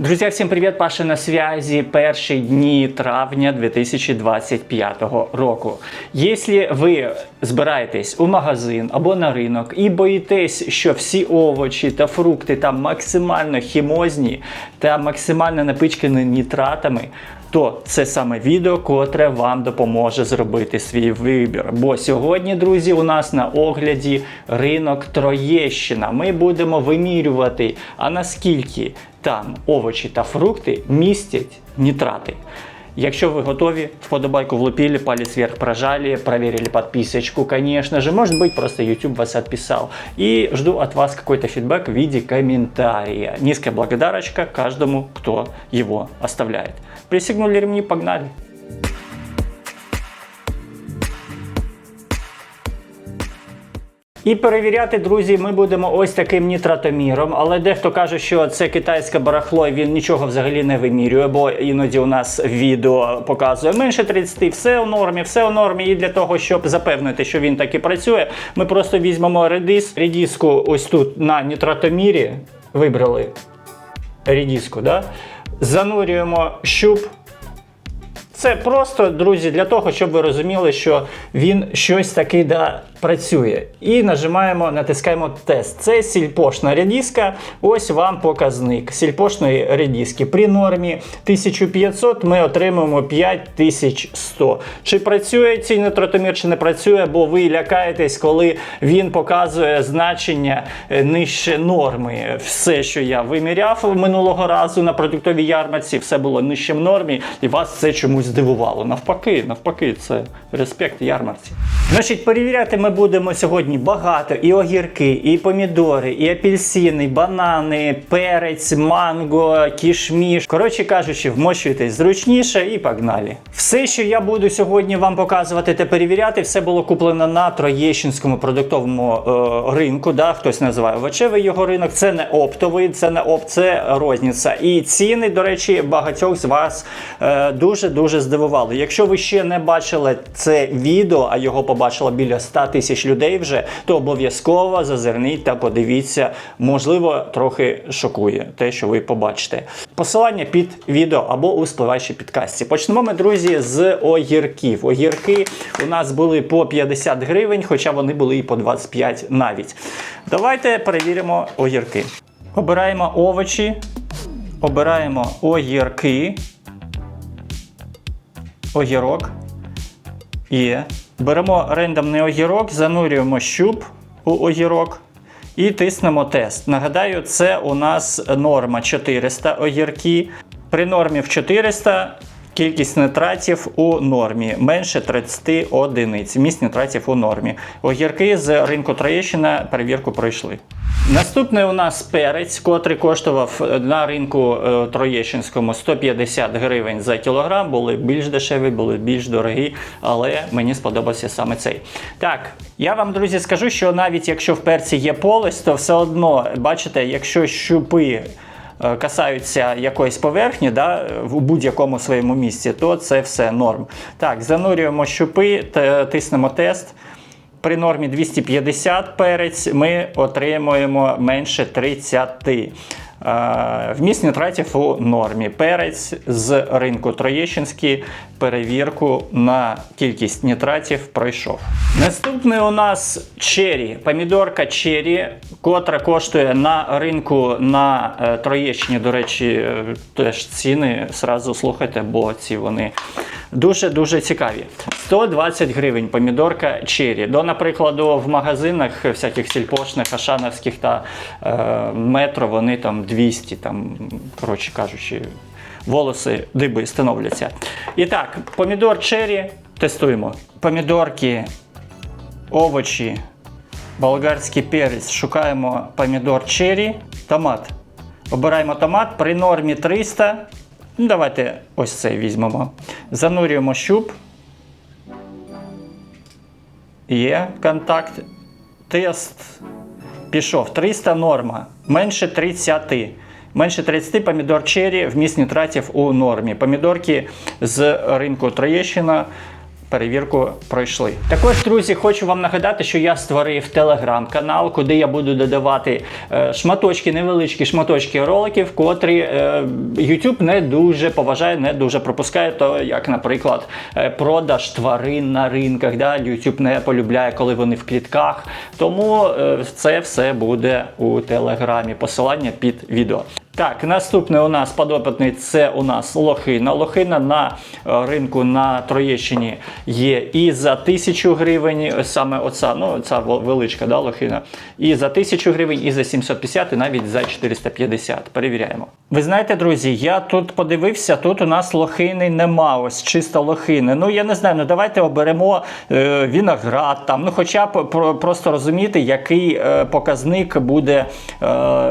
Друзья, всім привіт! Паша на связи. Перші дні травня 2025 року. Якщо ви збираєтесь у магазин або на ринок і боїтесь, що всі овочі та фрукти там максимально хімозні та максимально напичкані нітратами, то це саме відео, котре вам допоможе зробити свій вибір. Бо сьогодні, друзі, у нас на огляді ринок Троєщина. Ми будемо вимірювати, а наскільки там овочі та фрукти містять нітрати. Якщо вы готовы, вподобайку влупили, палец вверх прожали, проверили подписочку, конечно же. Может быть, просто YouTube вас отписал. И жду от вас какой-то фидбэк в виде комментария. Низкая благодарочка каждому, кто его оставляет. Присягнули ремни, погнали. І перевіряти, друзі, ми будемо ось таким нітратоміром. Але дехто каже, що це китайське барахло, і він нічого взагалі не вимірює, бо іноді у нас відео показує менше 30, все у нормі, все у нормі. І для того, щоб запевнити, що він таки працює, ми просто візьмемо редис, редиску ось тут на нітратомірі. Вибрали редиску, да? Занурюємо щуп. Це просто, друзі, для того, щоб ви розуміли, що він щось таки да, працює. І нажимаємо, натискаємо тест. Це сільпошна редиска. Ось вам показник сільпошної редиски. При нормі 1500 ми отримуємо 5100. Чи працює цей нитротомір, чи не працює, бо ви лякаєтесь, коли він показує значення е, нижче норми. Все, що я виміряв минулого разу на продуктовій ярмарці, все було нижче в нормі, і вас це чомусь здивувало. Навпаки, навпаки, це респект ярмарці. Значить, перевіряти ми будемо сьогодні багато і огірки, і помідори, і апельсини, і банани, перець, манго, кішміш. Коротше кажучи, вмощуйтесь зручніше і погнали. Все, що я буду сьогодні вам показувати та перевіряти, все було куплено на Троєщинському продуктовому е, ринку. Да? Хтось називає овочевий його ринок. Це не оптовий, це не опт, це розниця. І ціни, до речі, багатьох з вас е, здивували. Якщо ви ще не бачили це відео, а його побачило біля 100 тисяч людей вже, то обов'язково зазирніть та подивіться. Можливо, трохи шокує те, що ви побачите. Посилання під відео або у спливаючій підкасті. Почнемо ми, друзі, з огірків. Огірки у нас були по 50 гривень, хоча вони були і по 25 навіть. Давайте перевіримо огірки. Обираємо овочі, обираємо огірки огірок. Є. Беремо рендомний огірок, занурюємо щуп у огірок і тиснемо тест. Нагадаю, це у нас норма 400 огірки. При нормі в 400 кількість нитратів у нормі менше 30 одиниць. Місць нитратів у нормі. Огірки з ринку Троєщина перевірку пройшли. Наступний у нас перець, котрий коштував на ринку е, Троєщинському 150 гривень за кілограм. Були більш дешеві, були більш дорогі, але мені сподобався саме цей. Так, я вам, друзі, скажу, що навіть якщо в перці є полость, то все одно, бачите, якщо щупи. Е, Касаються якоїсь поверхні да, в будь-якому своєму місці, то це все норм. Так, занурюємо щупи, тиснемо тест. При нормі 250 перець ми отримуємо менше 30. Е, Вміст нітратів у нормі. Перець з ринку Троєщинський перевірку на кількість нітратів пройшов. Наступний у нас чері. Помідорка чері, котра коштує на ринку на е, Троєщині. До речі, е, теж ціни сразу слухайте, бо ці вони дуже-дуже цікаві. 120 гривень помідорка чері. До, наприклад, в магазинах всяких сільпошних, ашановських та е, метро вони там 200, там, коротше кажучи, волоси диби становляться. І так, помідор чері тестуємо. Помідорки, овочі, болгарський перець. Шукаємо помідор чері, томат. Обираємо томат при нормі 300. Ну, давайте ось цей візьмемо. Занурюємо щуп. Є контакт. Тест. Пішов. 300 норма. Менше 30. Менше 30 помідор чері вміст нітратів у нормі. Помідорки з ринку Троєщина перевірку пройшли. Також, друзі, хочу вам нагадати, що я створив телеграм-канал, куди я буду додавати е, шматочки, невеличкі шматочки роликів, котрі е, YouTube не дуже поважає, не дуже пропускає. То як, наприклад, е, продаж тварин на ринках. Да? YouTube не полюбляє, коли вони в клітках. Тому це все буде у телеграмі. Посилання під відео. Так, наступне у нас подопитний це у нас лохина. Лохина на е, ринку на Троєщині є і за 1000 гривень, саме оця, ну ця величка да, лохина, і за 1000 гривень, і за 750, і навіть за 450. Перевіряємо. Ви знаєте, друзі, я тут подивився, тут у нас лохини нема, ось чисто лохини. Ну я не знаю, ну давайте оберемо е, виноград там, ну хоча б про, просто розуміти, який е, показник буде е,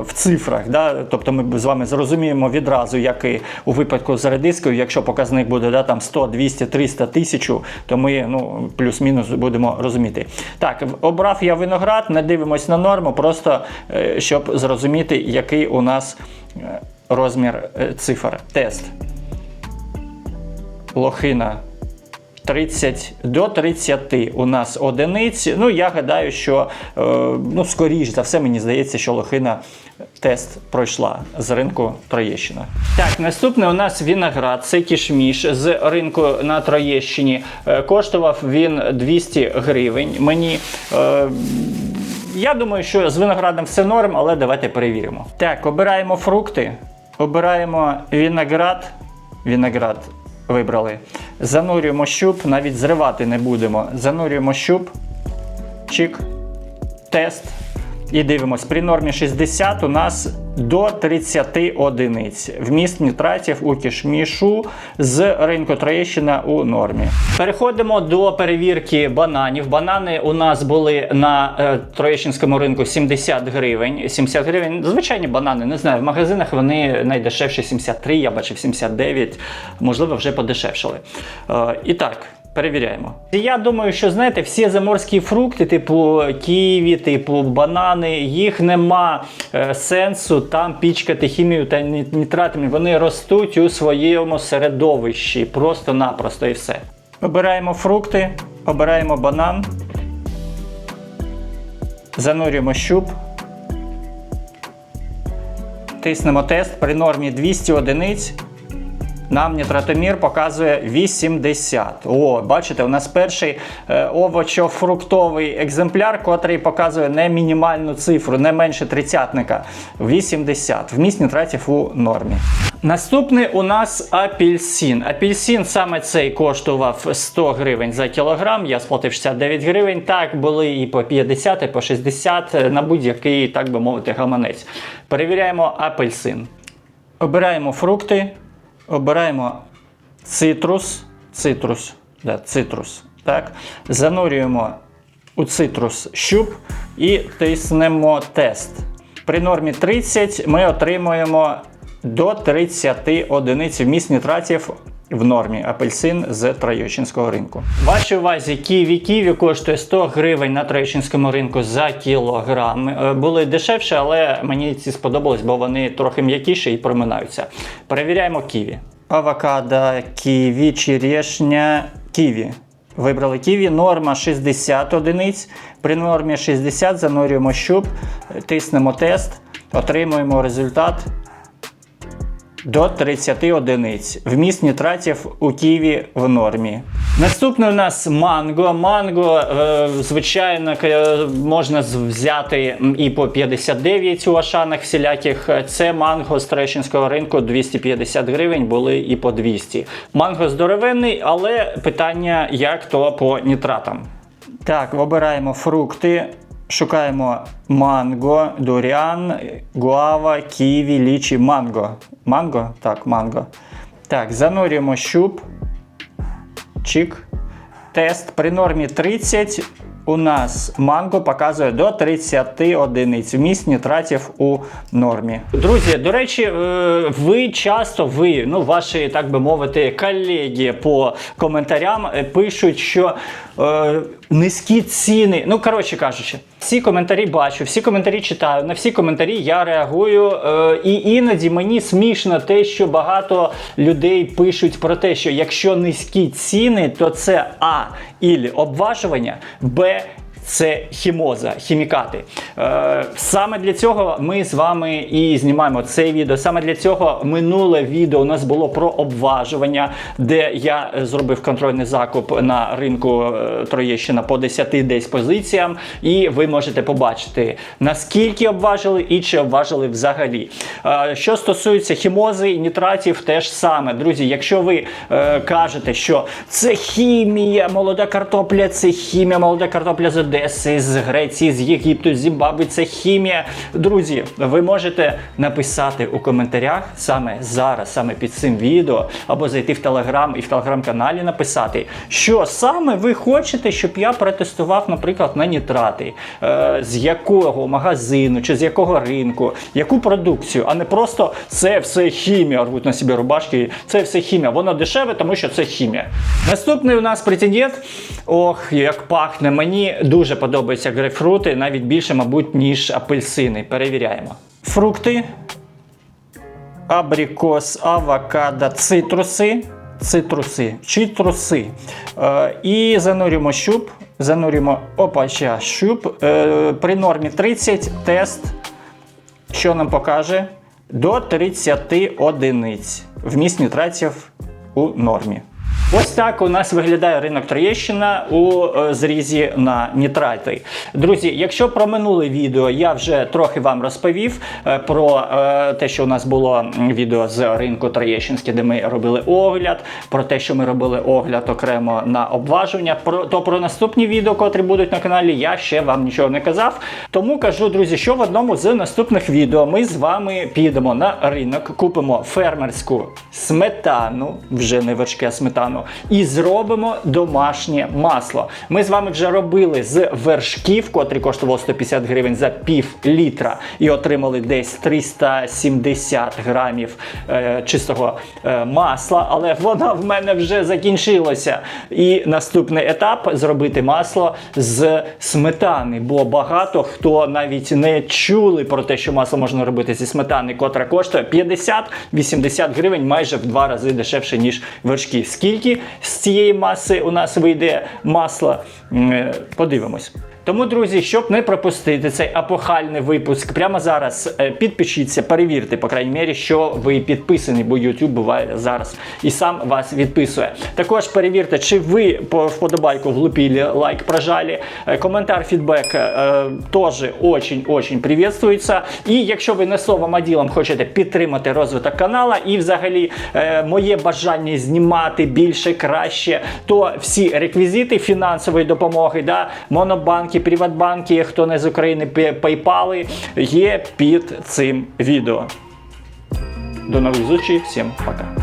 в цифрах. Да? Тобто ми з вами зрозуміємо відразу, як і у випадку з редискою, якщо показник буде да, там 100, 200, 300, 1000, то ми ну, плюс-мінус будемо розуміти. Так, обрав я виноград, не дивимось на норму, просто е, щоб зрозуміти, який у нас е, розмір е, цифр. Тест. Лохина 30 до 30 у нас одиниць. Ну, я гадаю, що е, ну, скоріш за все, мені здається, що лохина тест пройшла з ринку Троєщина. Так, наступне у нас виноград, це кішміш з ринку на Троєщині. Е, коштував він 200 гривень. Мені. Е, я думаю, що з виноградом все норм, але давайте перевіримо. Так, обираємо фрукти, обираємо виноград. Виноград вибрали. Занурюємо щуп, навіть зривати не будемо. Занурюємо щуп, чик, тест. І дивимось, при нормі 60 у нас до 30 одиниць. Вміст нітратів у кишмішу з ринку Троєщина у нормі. Переходимо до перевірки бананів. Банани у нас були на е, Троєщинському ринку 70 гривень. 70 гривень, звичайні банани, не знаю, в магазинах вони найдешевші 73, я бачив 79, можливо, вже подешевшали. Е, і так. Перевіряємо. Я думаю, що знаєте, всі заморські фрукти, типу ківі, типу банани, їх нема е, сенсу там пічкати хімію та ні- нітратами. Вони ростуть у своєму середовищі, просто-напросто і все. Обираємо фрукти, обираємо банан, занурюємо щуп. Тиснемо тест при нормі 200 одиниць. Нам нітратомір показує 80. О, бачите, у нас перший е, овочо-фруктовий екземпляр, котрий показує не мінімальну цифру, не менше тридцятника. 80. Вміст нітратів у нормі. Наступний у нас апельсин. Апельсин саме цей коштував 100 гривень за кілограм. Я сплатив 69 гривень. Так, були і по 50, і по 60 е, на будь-який, так би мовити, гаманець. Перевіряємо апельсин. Обираємо фрукти. Обираємо цитрус, цитрус, да, цитрус, так. Занурюємо у цитрус щуп і тиснемо тест. При нормі 30 ми отримуємо до 30 одиниць вміст нітратів в нормі апельсин з Троєщинського ринку. Вашій увазі ківі ківі коштує 100 гривень на Троєщинському ринку за кілограм. Е, Були дешевше, але мені ці сподобались, бо вони трохи м'якіші і проминаються. Перевіряємо ківі. Авокадо, ківі, черешня, ківі. Вибрали ківі, норма 60 одиниць. При нормі 60 занурюємо щуп, тиснемо тест, отримуємо результат до 30 одиниць. Вміст нітратів у Києві в нормі. Наступне у нас манго. Манго, е, звичайно, можна взяти і по 59 у Ашанах всіляких. Це манго з Трещинського ринку 250 гривень, були і по 200. Манго здоровенний, але питання, як то по нітратам. Так, вибираємо фрукти. Шукаємо манго, дуріан, гуава, ківі, лічі, манго. Манго? Так, манго. Так, занурюємо щуп. Чик. Тест при нормі 30. У нас манго показує до 30 одиниць. Вміст нітратів у нормі. Друзі, до речі, е, ви часто, ви, ну, ваші, так би мовити, колеги по коментарям е, пишуть, що. Е, низькі ціни. Ну, коротше кажучи, всі коментарі бачу, всі коментарі читаю, на всі коментарі я реагую. Е, і іноді мені смішно те, що багато людей пишуть про те, що якщо низькі ціни, то це А ілі обважування, Б. Це хімоза, хімікати. Е, саме для цього ми з вами і знімаємо це відео. Саме для цього минуле відео у нас було про обважування, де я зробив контрольний закуп на ринку е, Троєщина по 10 десь позиціям. І ви можете побачити, наскільки обважили і чи обважили взагалі. Е, що стосується хімози і нітратів, теж саме. Друзі, якщо ви е, кажете, що це хімія, молода картопля, це хімія, молода картопля з Одеси, з Греції, з Єгипту, з Зімбабве, це хімія. Друзі, ви можете написати у коментарях саме зараз, саме під цим відео, або зайти в Телеграм і в телеграм-каналі написати, що саме ви хочете, щоб я протестував, наприклад, на нітрати, е, з якого магазину чи з якого ринку, яку продукцію, а не просто це все хімія, рвуть на собі рубашки, це все хімія. Воно дешеве, тому що це хімія. Наступний у нас претендент. Ох, як пахне. Мені дуже подобаються грейпфрути, навіть більше, мабуть, ніж апельсини. Перевіряємо. Фрукти, абрикос, авокадо, цитруси. Цитруси, читруси. Е, і занурюємо щуп. Занурюємо опа, ще щуп. Е, при нормі 30 тест що нам покаже? До 30 одиниць. Вміст нітратів у нормі. Ось так у нас виглядає ринок Троєщина у е, зрізі на нітрати. Друзі, якщо про минуле відео я вже трохи вам розповів е, про е, те, що у нас було відео з ринку Троєщинське, де ми робили огляд, про те, що ми робили огляд окремо на обважування, то про наступні відео, котрі будуть на каналі, я ще вам нічого не казав. Тому кажу, друзі, що в одному з наступних відео ми з вами підемо на ринок, купимо фермерську сметану, вже не вершки, а сметану, і зробимо домашнє масло. Ми з вами вже робили з вершків, котрі коштували 150 гривень за пів літра, і отримали десь 370 грамів е, чистого е, масла, але воно в мене вже закінчилося. І наступний етап зробити масло з сметани, бо багато хто навіть не чули про те, що масло можна робити зі сметани, котра коштує 50-80 гривень, майже в два рази дешевше, ніж вершки. Скільки з цієї маси у нас вийде масло? Е, Подивимось. Тому, друзі, щоб не пропустити цей апохальний випуск, прямо зараз е, підпишіться, перевірте, по крайній мірі, що ви підписані, бо YouTube буває зараз і сам вас відписує. Також перевірте, чи ви по вподобайку влупили, лайк прожали. Е, Коментар, фідбек е, теж очень-очень приветствується. І якщо ви не словом, а ділом хочете підтримати розвиток канала і взагалі моє бажання знімати більше, краще, то всі реквізити фінансової допомоги, да, монобанки, приватбанки, хто не з України, PayPal, є під цим відео. До нових зустрічей, всім пока.